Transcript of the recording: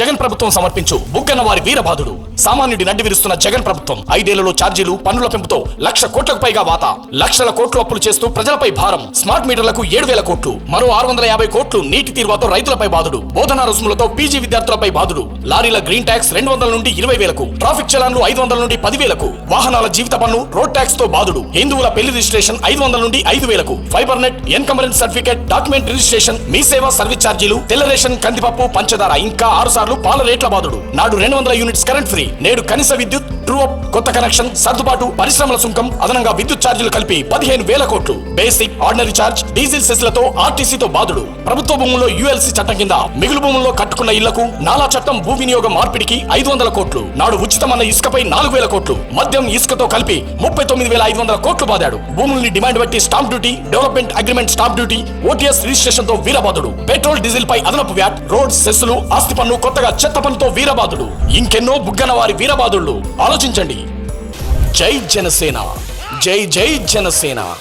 జగన్ ప్రభుత్వం సమర్పించు బుగ్గన వారి వీరబాదుడు సామాన్యుడి నడ్డి విరుస్తున్న జగన్ ప్రభుత్వం ఐదేళ్ళలో ఛార్జీలు పన్నుల పెంపుతో లక్ష కోట్లకు పైగా వాత లక్షల కోట్లు అప్పులు చేస్తూ ప్రజలపై భారం. స్మార్ట్ మీటర్లకు ఏడు వేల కోట్లు. మరో ఆరు వందల యాభై కోట్లు నీటి తీరువాతో రైతులపై బాధుడు. బోధనా రుసుములతో పీజీ విద్యార్థులపై బాధుడు. లారీల గ్రీన్ ట్యాక్స్ రెండు వందల నుండి ఇరవై వేలకు. ట్రాఫిక్ చలాన్లు ఐదు వందల నుండి పదివేలకు వాహనాల జీవిత పన్ను రోడ్ ట్యాక్స్తో బాధుడు. హిందువుల పెళ్ళి రిజిస్ట్రేషన్ ఐదు వందల నుండి ఐదు వేలకు. Fibre net encumbrance certificate document registration Mee Seva service ఛార్జీలు తెల్ల రేషన్ కందిపప్పు పంచదార ఇంకా ఆరు సార్లు పాల రేట్ల బాధుడు. నాడు రెండు వందల యూనిట్స్ కరెంట్ ఫ్రీ. నేడు కనీస విద్యుత్ ట్రూఅప్ కొత్త కనెక్షన్ సర్దుబాటు పరిశ్రమల సుంకం అదనంగా విద్యుత్ ఛార్జీలు కలిపి పదిహేను వేల కోట్లు. బేసిక్ ఆర్డినరీ ఛార్జ్ డీజిల్ సెస్లతో ఆర్టీసీతో బాధుడు ప్రభుత్వ భూముల్లో యుఎల్సీ చట్టం కింద మిగులు భూముల్లో కట్టుకున్న ఇళ్ళకు నాలా చట్టం భూ వినియోగ మార్పిడికి ఐదు వందల కోట్లు. నాడు ఉచితమన్న ఇసుకపై నాలుగు వేల కోట్లు. మద్యం ఇసుకతో కలిపి ముప్పై తొమ్మిది వేల ఐదు వందల కోట్లు బాదాడు. భూముల్ని డిమాండ్ బట్టి stamp duty development agreement stamp duty OTS రిజిస్ట్రేషన్తో వీరబాధుడు పెట్రోల్ డీజిల్ పై అదనపు వ్యాట్ రోడ్ సెస్సులు ఆస్తి పన్ను కొత్తగా చెత్త పన్నుతో వీరబాధుడు ఇంకెన్నో బుగ్గన వారి ఆలోచన ఆలోచించండి. జై జనసేన. జై జై జనసేన.